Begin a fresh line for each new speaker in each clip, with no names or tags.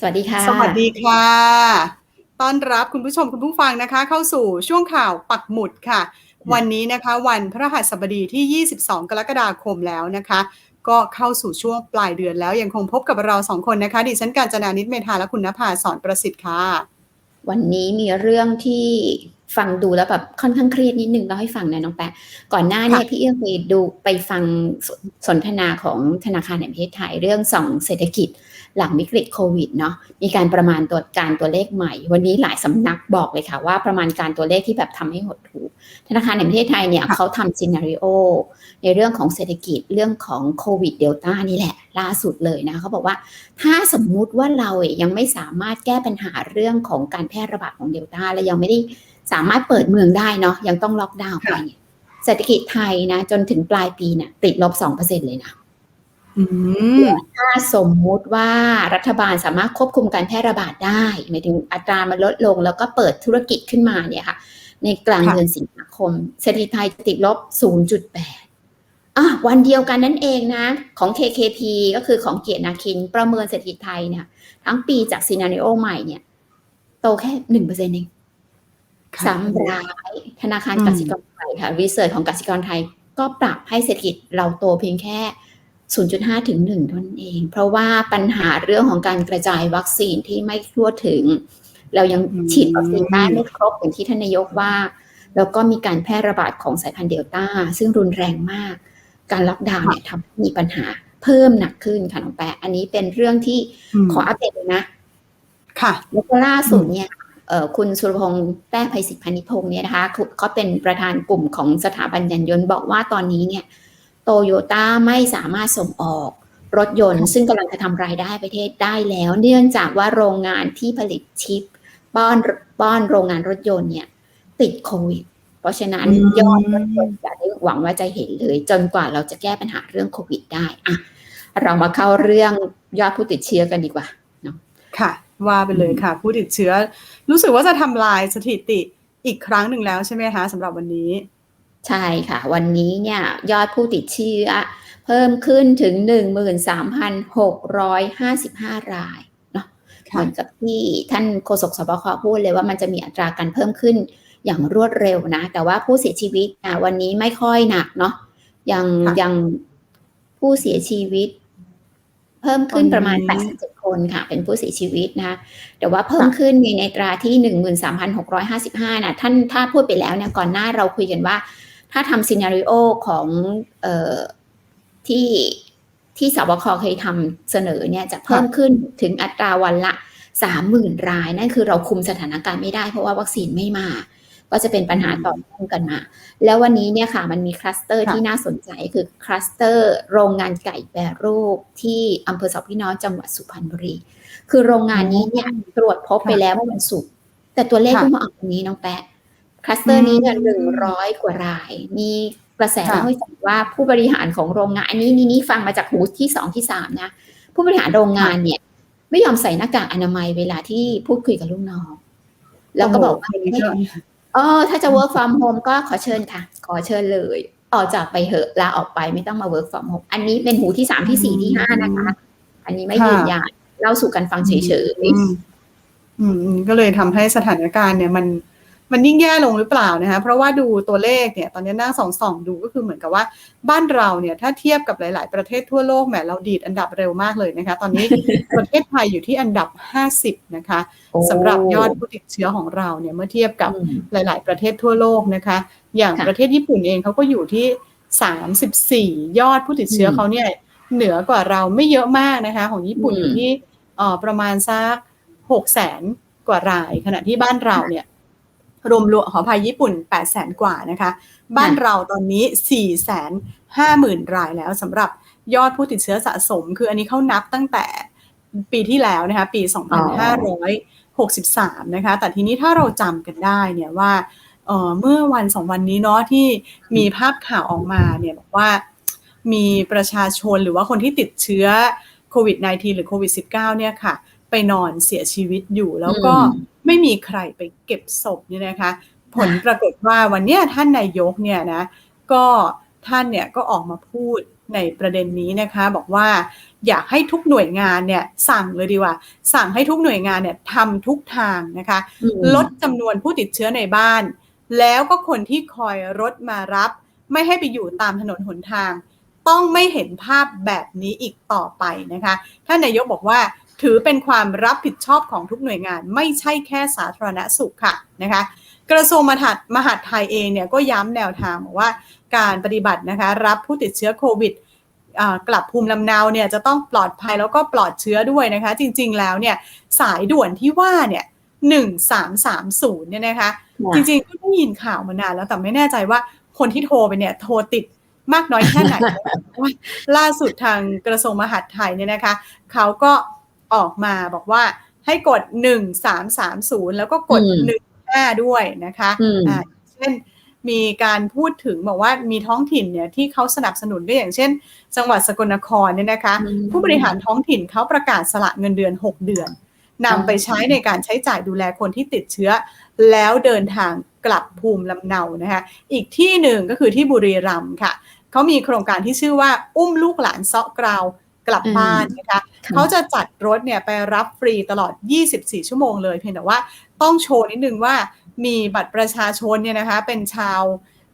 สวัสดีค่ะ
สวัสดีค่ะ ต้อนรับคุณผู้ชมคุณผู้ฟังนะคะ เข้าสู่ช่วงข่าวปักหมุดค่ะ วันนี้นะคะวันพระหัสบดีที่ 22 กรกฎาคมแล้วนะคะ ก็เข้าสู่ช่วงปลายเดือนแล้วยังคงพบกับเราสองคนนะคะ ดิฉันการจนานิตเมธาและคุณนภาสอนประสิทธิ์ค่ะ
วันนี้มีเรื่องที่ ฟังดูแล้วแบบค่อนข้างเครียดนิดนึงเล่าให้ฟังนะน้องแปะก่อนหน้าเนี่ยพี่เอื้องไปดูไปฟังสสนทนาของธนาคารแห่งประเทศไทยเรื่องส่องเศรษฐกิจหลังวิกฤตโควิดเนาะมีการประมาณตัวการตัวเลขใหม่ วันนี้หลายสำนักบอกเลยค่ะว่าประมาณการตัวเลขที่แบบทำให้หดหู่ธนาคารแห่งประเทศไทยเนี่ย
ค่ะ
เขาทำซีนารีโอในเรื่องของเศรษฐกิจเรื่องของโควิดเดลต้านี่แหละ ล่าสุดเลยนะเขาบอกว่าถ้าสมมุติว่าเรายังไม่สามารถแก้ปัญหาเรื่องของการแพร่ระบาดของเดลต้าและยังไม่ได้ สามารถเปิดเมืองได้เนาะยังต้องล็อกดาวน์ไปเนี่ยเศรษฐกิจไทยนะ จนถึงปลายปีเนี่ยติดลบสองเปอร์เซ็นเลยนะ
อืม
ถ้าสมมุติว่ารัฐบาลสามารถควบคุมการแพร่ระบาดได้หมายถึงอัตรามันลดลง แล้วก็เปิดธุรกิจขึ้นมาเนี่ยค่ะ ในกลาง
ค่ะ
เดือนสิงหาคมเศรษฐกิจไทยจะติดลบ 0.8อะวันเดียวกันนั่นเองนะ ของ KKP ก็คือของเกียรตินาคินประเมินเศรษฐกิจไทยเนี่ย ทั้งปีจากซีนารีโอใหม่เนี่ย โตแค่หนึ่งเปอร์เซ็นต์เอง
ค่ะ
ซ้ำร้ายธนาคารกสิกรไทยค่ะรีเสิร์ชของกสิกรไทย ก็ปรับให้เศรษฐกิจเราโตเพียงแค่ 0.5 ถึง1เท่านั้นเอง เพราะว่าปัญหาเรื่องของการกระจายวัคซีนที่ไม่ทั่วถึง เรายังฉีดวัคซีนได้ไม่ครบอย่างที่ท่านนายกว่า แล้วก็มีการแพร่ระบาดของสายพันธุ์เดลต้า ซึ่งรุนแรงมาก การล็อกดาวน์เนี่ยทำให้มีปัญหาเพิ่มหนักขึ้นค่ะน้องแปะอันนี้เป็นเรื่องที่ขออัปเดตเลยนะ
ค่ะ
แล้วก็ล่าสุดเนี่ย คุณสุรพงษ์แต้ภัยศิษย์พานิชพงศ์เนี่ยนะคะเขาเขาเป็นประธานกลุ่มของสถาบันยานยนต์บอกว่าตอนนี้เนี่ยโตโยต้าไม่สามารถส่งออกรถยนต์ ซึ่งกำลังจะทำรายได้ประเทศได้แล้ว เนื่องจากว่าโรงงานที่ผลิตชิปป้อนป้อนโรงงานรถยนต์เนี่ย ติดโควิด เพราะฉะนั้น
อืม
ยอดรถยนต์จะได้หวังว่าจะเห็นเลย จนกว่าเราจะแก้ปัญหาเรื่องโควิดได้อะเรามาเข้าเรื่องยอดผู้ติดเชื้อกันดีกว่า
ค่ะ ว่าไปเลยค่ะ ผู้ติดเชื้อ รู้สึกว่าจะทำลายสถิติอีกครั้งหนึ่งแล้วใช่ไหมคะสำหรับวันนี้
ใช่ค่ะ วันนี้เนี่ยยอดผู้ติดเชื้อ เพิ่มขึ้นถึง 13,655 รายเนาะเห
ค่ะ
มือนกับที่ท่านโฆษกสบคพูดเลยว่ามันจะมีอัตราการเพิ่มขึ้นอย่างรวดเร็วนะ แต่ว่าผู้เสียชีวิตอะวันนี้ไม่ค่อยหนักเนาะยัง
ค่ะ
ยังผู้เสียชีวิต เพิ่มขึ้นประมาณ
ตอนนี้
87 คนค่ะ เป็นผู้เสียชีวิตนะแต่ว่าเพิ่มขึ้นในในตราที่ 13,655 นะท่านถ้าพูดไปแล้วเนี่ยก่อนหน้าเราคุยกันว่า ถ้าทำซีนารีโอของเอ่อที่ที่สบคเคยทำเสนอเนี่ยจะเพิ่มขึ้นถึงอัตราวันละสามหมื่นราย นั่นคือเราคุมสถานการณ์ไม่ได้เพราะว่าวัคซีนไม่มา ก็จะเป็นปัญหาต่อเนื่องกันมา แล้ววันนี้เนี่ยค่ะมันมีคลัสเตอร์
ค่ะ
ที่น่าสนใจคือคลัสเตอร์โรงงานไก่แปรรูปที่อำเภอสองพี่น้องจังหวัดสุพรรณบุรี คือโรงงานนี้เนี่ยตรวจพบไปแล้วเมื่อวันศุกร์แต่ตัวเลข
ค่ะ
เพิ่งมาออกวันนี้น้องแปะคลัสเตอร์นี้เนี่ยหนึ่งร้อยกว่าราย มีกระแส
ค่ะ
เล่าให้ฟังว่าผู้บริหารของโรงงานอันนี้นี่นี่ฟังมาจากหูที่สองที่สามนะ ผู้บริหารโรงงานเนี่ย ไม่ยอมใส่หน้ากากอนามัยเวลาที่พูดคุยกับลูกน้อง แล้วก็บอกว่า
โโหนี่ก็
เออถ้าจะ work from home ก็ขอเชิญค่ะ ขอเชิญเลยออกจากไปเหอะลาออกไปไม่ต้องมา work from home อันนี้เป็นหูที่สามที่สี่ที่ห้านะคะ อันนี้ไม่
ค่ะ
ยืนยันเล่าสู่กันฟังเฉย
อืมอืมอืม ก็เลยทำให้สถานการณ์เนี่ยมัน มันยิ่งแย่ลงหรือเปล่านะคะเพราะว่าดูตัวเลขเนี่ยตอนนี้นั่งส่องส่องดูก็คือเหมือนกับว่าบ้านเราเนี่ยถ้าเทียบกับหลาย ๆ ประเทศทั่วโลกแหมเราดีดอันดับเร็วมากเลยนะคะตอนนี้ประเทศไทยอยู่ที่อันดับ 50 นะคะ
ๆ
สำหรับยอดผู้ติดเชื้อของเราเนี่ยเมื่อเทียบกับ
อืม
หลาย ๆ ประเทศทั่วโลกนะคะ อย่าง
ค่ะ
ประเทศญี่ปุ่นเองเขาก็อยู่ที่ 34 ยอดผู้ติดเชื้อ
อืม
เขาเนี่ยเหนือกว่าเราไม่เยอะมากนะคะ ของญี่ปุ่น
อืม
อยู่ที่เอ่อประมาณสัก6แสนกว่าราย ขณะที่บ้านเราเนี่ย รวมรวมขออภัยญี่ปุ่น8แสนกว่านะคะ บ้านเราตอนนี้4แสน5หมื่นรายแล้วสำหรับยอดผู้ติดเชื้อสะสม คืออันนี้เขานับตั้งแต่ปีที่แล้วนะคะ ปี 2563 นะคะ แต่ทีนี้ถ้าเราจำกันได้เนี่ยว่าเออเมื่อวันสองวันนี้เนาะที่มีภาพข่าวออกมาเนี่ยบอกว่ามีประชาชนหรือว่าคนที่ติดเชื้อโควิด -19 หรือโควิด -19 เนี่ยค่ะ ไปนอนเสียชีวิตอยู่ แล้วก็
อืม
ไม่มีใครไปเก็บศพเนี่ยนะคะ ผลปรากฏว่าวันเนี้ยท่านนายกเนี่ยนะก็ท่านเนี่ยก็ออกมาพูดในประเด็นนี้นะคะ บอกว่าอยากให้ทุกหน่วยงานเนี่ยสั่งเลยดีกว่า สั่งให้ทุกหน่วยงานเนี่ยทำทุกทางนะคะ
อืม
ลดจำนวนผู้ติดเชื้อในบ้าน แล้วก็คนที่คอยรถมารับ ไม่ให้ไปอยู่ตามถนนหนทาง ต้องไม่เห็นภาพแบบนี้อีกต่อไปนะคะท่านนายกบอกว่า ถือเป็นความรับผิดชอบของทุกหน่วยงาน ไม่ใช่แค่สาธารณสุขค่ะนะคะกระทรวงมหาดมหาดไทยเองเนี่ยก็ย้ำแนวทางบอกว่าการปฏิบัตินะคะรับผู้ติดเชื้อโควิดอ่ากลับภูมิลำเนาเนี่ยจะต้องปลอดภัยแล้วก็ปลอดเชื้อด้วยนะคะ จริงๆแล้วเนี่ยสายด่วนที่ว่าเนี่ยหนึ่งสามสามศูนย์เนี่ยนะคะ จริงๆก็ได้ยินข่าวมานานแล้วแต่ไม่แน่ใจว่าคนที่โทรไปเนี่ยโทรติดมากน้อยแค่ไหนว่าล่าสุดทางกระทรวงมหาดไทยเนี่ยนะคะเขาก็ ออกมาบอกว่าให้กด 1330 แล้วก็กด
อืม
15 ด้วยนะคะ
อืม
อ่าเช่นมีการพูดถึงบอกว่ามีท้องถิ่นเนี่ยที่เขาสนับสนุนด้วยอย่างเช่น จังหวัดสกลนครเนี่ยนะคะ
อืม
ผู้บริหารท้องถิ่นเขาประกาศสละเงินเดือน 6 เดือนนำไปใช้ในการใช้จ่ายดูแลคนที่ติดเชื้อ แล้วเดินทางกลับภูมิลำเนานะคะอีกที่หนึ่งก็คือที่บุรีรัมย์ค่ะเขามีโครงการที่ชื่อว่าอุ้มลูกหลานเซาะกราว กลับบ้านนะคะ
ค่ะ
เขาจะจัดรถเนี่ยไปรับฟรีตลอด 24 ชั่วโมงเลย เพียงแต่ว่าต้องโชว์นิดนึงว่ามีบัตรประชาชนเนี่ยนะคะเป็นชาว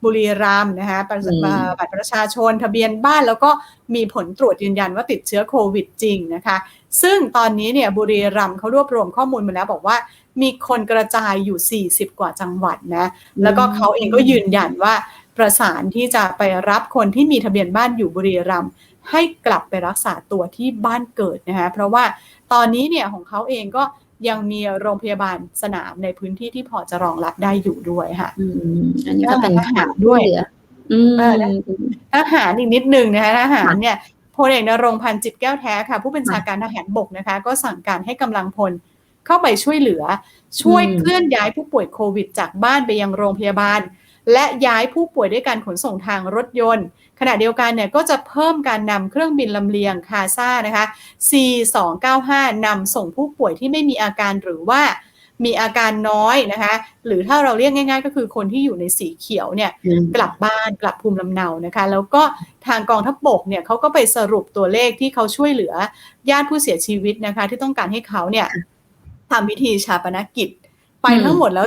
บุรีรัมย์นะคะบัตร
อืม
บัตรประชาชนทะเบียนบ้านแล้วก็มีผลตรวจยืนยันว่าติดเชื้อโควิดจริงนะคะ ซึ่งตอนนี้เนี่ยบุรีรัมย์เขารวบรวมข้อมูลมาแล้วบอกว่ามีคนกระจายอยู่ 40 กว่าจังหวัดนะ แล้วก็เขาเองก็ยืนยันว่า ประสานที่จะไปรับคนที่มีทะเบียนบ้านอยู่บุรีรัมย์ให้กลับไปรักษาตัวที่บ้านเกิดนะคะเพราะว่าตอนนี้เนี่ยของเขาเองก็ยังมีโรงพยาบาลสนามในพื้นที่ที่พอจะรองรับได้อยู่ด้วยค่ะ
อืมอันนี้ก็เป็น
ทหาร
ข่าว
ด้วย
เหลืออืม
เออได้ทหารอีกนิดนึงนะคะทหารเนี่ยพลเอกนรงค์พันธ์จิตแก้วแท้ค่ะ ผู้บัญชาการทหารบกนะคะ ก็สั่งการให้กำลังพลเข้าไปช่วยเหลือ ช่วย
อืม
เคลื่อนย้ายผู้ป่วยโควิด จากบ้านไปยังโรงพยาบาล และย้ายผู้ป่วยด้วยการขนส่งทางรถยนต์ ขณะเดียวกันเนี่ยก็จะเพิ่มการนำเครื่องบินลำเลียงคาซ่านะคะ C295 นำส่งผู้ป่วยที่ไม่มีอาการหรือว่ามีอาการน้อยนะคะ หรือถ้าเราเรียกง่าย ๆ ก็คือคนที่อยู่ในสีเขียวเนี่ย
อืม
กลับบ้านกลับภูมิลำเนานะคะ แล้วก็ทางกองทัพบกเนี่ยเขาก็ไปสรุปตัวเลขที่เขาช่วยเหลือญาติผู้เสียชีวิตนะคะ ที่ต้องการให้เขาเนี่ยทำพิธีชาปนกิจ ไป
อืม
ทั้งหมดแล้ว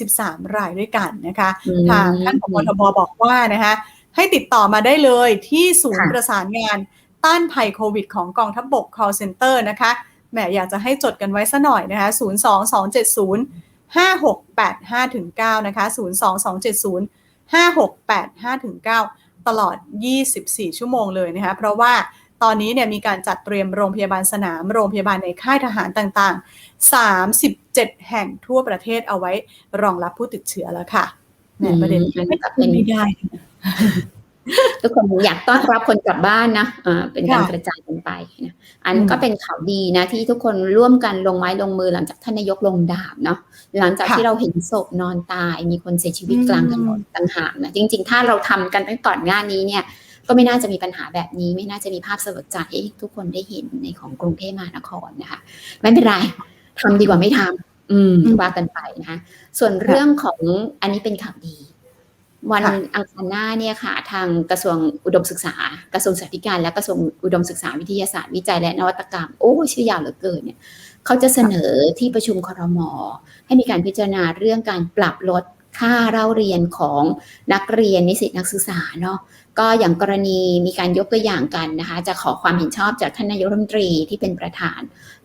433 รายด้วยกันนะคะ
อืม
ทางท่านผบทบบอกว่านะคะให้ติดต่อมาได้เลยที่ศูนย์
ค่ะ
ประสานงานต้านภัยโควิดของกองทัพบก call center นะคะแหมอยากจะให้จดกันไว้ซะหน่อยนะคะ0 2 2 7 0 5 6 8 5ถึง9นะคะ0 2 2 7 0 5 6 8 5ถึง9ตลอด 24 ชั่วโมงเลยนะคะเพราะว่า ตอนนี้เนี่ยมีการจัดเตรียมโรงพยาบาลสนาม โรงพยาบาลในค่ายทหารต่างๆ 37 แห่งทั่วประเทศเอาไว้รองรับผู้ติดเชื้อแล้วค่ะแหมประเด็นไม่ตัดไม่ได้
ทุกคนอยากต้อนรับคนกลับบ้านนะเป็นการกระจายกันไปนะอันก็เป็นข่าวดีนะที่ทุกคนร่วมกันลงไม้ลงมือหลังจากท่านนายกลงดาบเนาะหลังจากที่เราเห็นศพนอนตาย มีคนเสียชีวิตกลางถนนต่างหากนะจริง ๆ ถ้าเราทำกันตั้งก่อนหน้านี้เนี่ย ก็ไม่น่าจะมีปัญหาแบบนี้ ไม่น่าจะมีภาพสลดใจให้ทุกคนได้เห็นในของกรุงเทพมหานครนะคะไม่เป็นไรทำดีกว่าไม่ทำอืม
อืม
ว่ากันไปนะคะส่วนเรื่องของอันนี้เป็นข่าวดี วัน
ค่ะ
อังคารหน้าเนี่ยค่ะ ทางกระทรวงอุดมศึกษา กระทรวงศึกษาธิการ และกระทรวงอุดมศึกษาวิทยาศาสตร์วิจัยและนวัตกรรมโอ้ชื่อยาวเหลือเกินเนี่ยเขาจะเสนอที่ประชุมครม ให้มีการพิจารณาเรื่องการปรับลดค่าเล่าเรียนของนักเรียนนิสิตนักศึกษาเนาะ ก็อย่างกรณีมีการยกตัวอย่างกันนะคะ จะขอความเห็นชอบจากท่านนายกรัฐมนตรีที่เป็นประธาน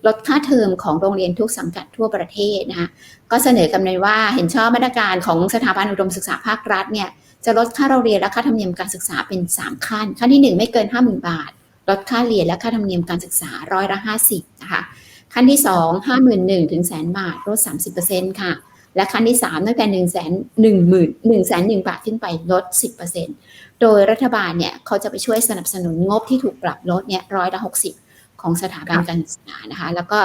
ลดค่าเทอมของโรงเรียนทุกสังกัดทั่วประเทศนะคะก็เสนอกำหนดว่าเห็นชอบมาตรการของสถาบันอุดมศึกษาภาครัฐเนี่ยจะลดค่าเราเรียนและค่าธรรมเนียมการศึกษาเป็น 3 ขั้น ขั้นที่ 1 ไม่เกิน 50,000 บาท ลดค่าเรียนและค่าธรรมเนียมการศึกษาร้อยละ50นะคะขั้นที่ 2 51,000ถึงแสนบาทลด30%ค่ะ และขั้นที่ 3 ตั้งแต่1 1 0 0 0 0 1 1 0 0 0บาทขึ้นไปลด 10%โดยรัฐบาลเนี่ยเขาจะไปช่วยสนับสนุนงบที่ถูกปรับลดเนี่ยร้อยละ60ของสถาบันการศึกษานะคะ แล้วก็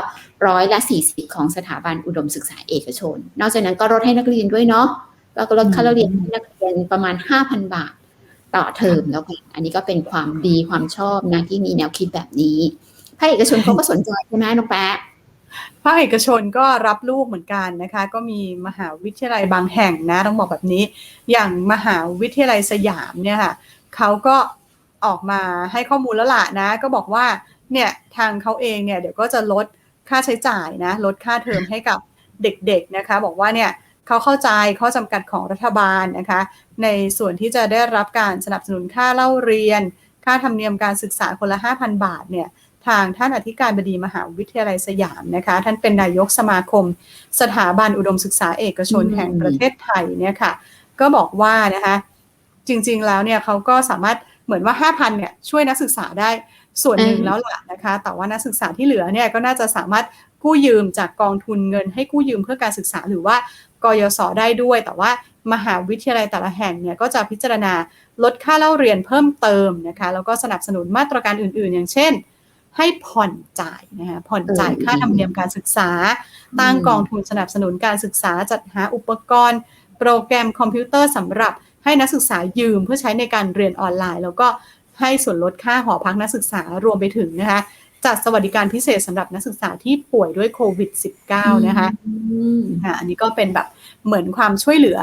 ร้อยละ 40 ของสถาบันอุดมศึกษาเอกชน นอกจากนั้นก็ลดให้นักเรียนด้วยเนาะแล้วก็ลดค่าเรียนให้นักเรียนประมาณ 5,000 บาทต่อเทอมแล้วกันอันนี้ก็เป็นความดีความชอบนะที่มีแนวคิดแบบนี้ภาคเอกชนเขาก็สนใจใช่ไหมน้องแป๊ะ
ภาคเอกชนก็รับลูกเหมือนกันนะคะ ก็มีมหาวิทยาลัยบางแห่งนะต้องบอกแบบนี้ อย่างมหาวิทยาลัยสยามเนี่ยค่ะเขาก็ออกมาให้ข้อมูลแล้วล่ะนะ ก็บอกว่าเนี่ยทางเขาเองเนี่ยเดี๋ยวก็จะลดค่าใช้จ่ายนะ ลดค่าเทอมให้กับเด็กๆนะคะ บอกว่าเนี่ยเขาเข้าใจข้อจำกัดของรัฐบาลนะคะ ในส่วนที่จะได้รับการสนับสนุนค่าเล่าเรียน ค่าธรรมเนียมการศึกษาคนละ 5,000 บาทเนี่ย ทางท่านอธิการบดีมหาวิทยาลัยสยามนะคะ ท่านเป็นนายกสมาคม สถาบันอุดมศึกษาเอกชนแห่งประเทศไทยเนี่ยค่ะ ก็บอกว่านะคะจริงๆแล้วเนี่ยเขาก็สามารถเหมือนว่า 5,000เนี่ยช่วยนักศึกษาได้ส่วนหนึ่งแล้วล่ะนะคะ แต่ว่านักศึกษาที่เหลือเนี่ยก็น่าจะสามารถกู้ยืมจากกองทุนเงิน ให้กู้ยืมเพื่อการศึกษาหรือว่ากยศได้ด้วย แต่ว่ามหาวิทยาลัยแต่ละแห่งเนี่ยก็จะพิจารณาลดค่าเล่าเรียนเพิ่มเติมนะคะ แล้วก็สนับสนุนมาตรการอื่นๆ อย่างเช่น ให้ผ่อนจ่ายนะคะผ่อนจ่าย
เออ
ค่าธรรมเนียมการศึกษา ตั้ง
อืม
กองทุนสนับสนุนการศึกษาจัดหาอุปกรณ์ โปรแกรมคอมพิวเตอร์สำหรับให้นักศึกษายืมเพื่อใช้ในการเรียนออนไลน์ แล้วก็ให้ส่วนลดค่าหอพักนักศึกษารวมไปถึงนะคะจัดสวัสดิการพิเศษสำหรับนักศึกษาที่ป่วยด้วยโควิด -19 นะคะ
อืม
อะอันนี้ก็เป็นแบบเหมือนความช่วยเหลือ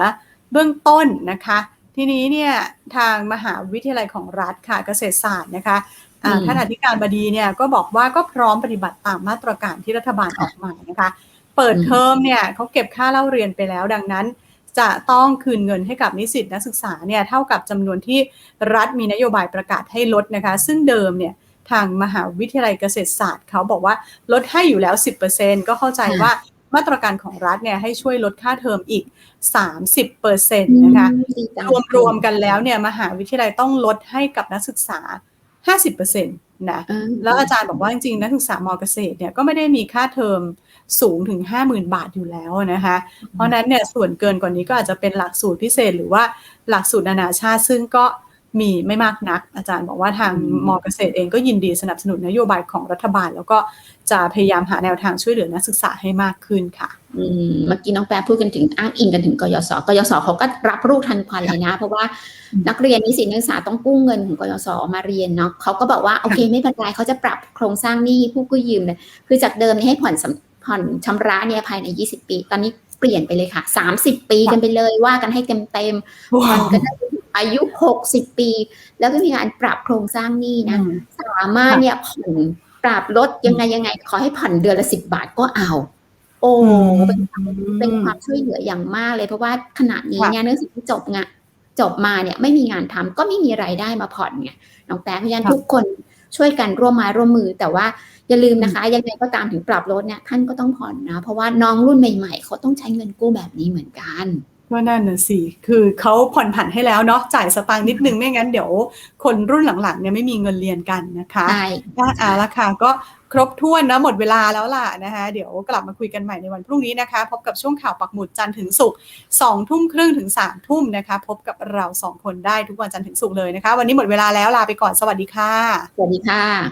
เบื้องต้นนะคะ ทีนี้เนี่ยทางมหาวิทยาลัยของรัฐค่ะเกษตรศาสตร์นะคะอ่า
อืม
ท่านอธิการบดีเนี่ยก็บอกว่าก็พร้อมปฏิบัติตามมาตรการที่รัฐบาลออกมานะคะ เปิดเทอมเนี่ยเขาเก็บค่าเล่าเรียนไปแล้วดังนั้น จะต้องคืนเงินให้กับนิสิตนักศึกษาเนี่ยเท่ากับจำนวนที่รัฐมีนโยบายประกาศให้ลดนะคะ ซึ่งเดิมเนี่ยทางมหาวิทยาลัยเกษตรศาสตร์เขาบอกว่าลดให้อยู่แล้ว 10%ก็เข้าใจว่ามาตรการของรัฐเนี่ยให้ช่วยลดค่าเทอมอีก 30%นะคะ
ดีจัง
รวมรวมๆกันแล้วเนี่ยมหาวิทยาลัยต้องลดให้กับนักศึกษา 50%นะ
เออ
แล้วอาจารย์บอกว่าจริงๆนักศึกษามเกษตรเนี่ยก็ไม่ได้มีค่าเทอมสูงถึง 50,000 บาทอยู่แล้วนะคะ เพราะฉะนั้นเนี่ยส่วนเกินกว่านี้ก็อาจจะเป็นหลักสูตรพิเศษหรือว่าหลักสูตรนานาชาติซึ่งก็ มีไม่มากนัก อาจารย์บอกว่าทาง
อืม
มเกษตรเองก็ยินดีสนับสนุนนโยบายของรัฐบาล แล้วก็จะพยายามหาแนวทางช่วยเหลือนักศึกษาให้มากขึ้นค่ะ
อืมเมื่อกี้น้องแปรพูดกันถึงอ้างอิงกันถึงกยศกยศเขาก็รับรู้ทันควันเลยนะ เพราะว่า
อืม
นักเรียนนิสิตนักศึกษาต้องกู้เงินของกยศมาเรียนเนาะเขาก็บอกว่าโอเคไม่เป็นไรเขาจะปรับโครงสร้างหนี้ผู้กู้ยืมเลยคือจากเดิมเนี่ยให้ผ่อนสำผ่อนชำระเนี่ยภายใน 20 ปี ตอนนี้เปลี่ยนไปเลยค่ะ 30 ปีกันไปเลยว่ากันให้เต็มเต็มๆผ่อนกันได้ถึง อายุ 60 ปี แล้วก็มีการปรับโครงสร้างหนี้นะ
อืม
สามารถเนี่ยผ่อนปรับลดยังไงยังไง ขอให้ผ่อนเดือนละสิบบาทก็เอา โอ้เป็นเป็นความช่วยเหลืออย่างมากเลย เพราะว่าขณะนี้เนี่ยเนื่องจากที่จบงะจบมาเนี่ยไม่มีงานทำก็ไม่มีรายได้มาผ่อนไงน้องแป๊ะเพราะฉะนั้น
ค่ะ
ทุกคนช่วยกันร่วมไม้ร่วมมือ แต่ว่าอย่าลืมนะคะ ยังไงก็ตามถึงปรับลดเนี่ยท่านก็ต้องผ่อนนะ เพราะว่าน้องรุ่นใหม่ ๆ เขาต้องใช้เงินกู้แบบนี้เหมือนกัน
ก็นั่นน่ะสิ คือเขาผ่อนผันให้แล้วเนาะ จ่ายสตางค์นิดนึง ไม่งั้นเดี๋ยวคนรุ่นหลังๆเนี่ยไม่มีเงินเรียนกันนะคะ
ใช่
ได้อ่าละค่ะก็ครบถ้วนนะ หมดเวลาแล้วล่ะนะคะ เดี๋ยวกลับมาคุยกันใหม่ในวันพรุ่งนี้นะคะ พบกับช่วงข่าวปักหมุดจันทร์ถึงศุกร์สองทุ่มครึ่งถึงสามทุ่มนะคะ พบกับเราสองคนได้ทุกวันจันทร์ถึงศุกร์เลยนะคะ วันนี้หมดเวลาแล้วลาไปก่อน สวัสดีค่ะ
สวัสดีค่ะ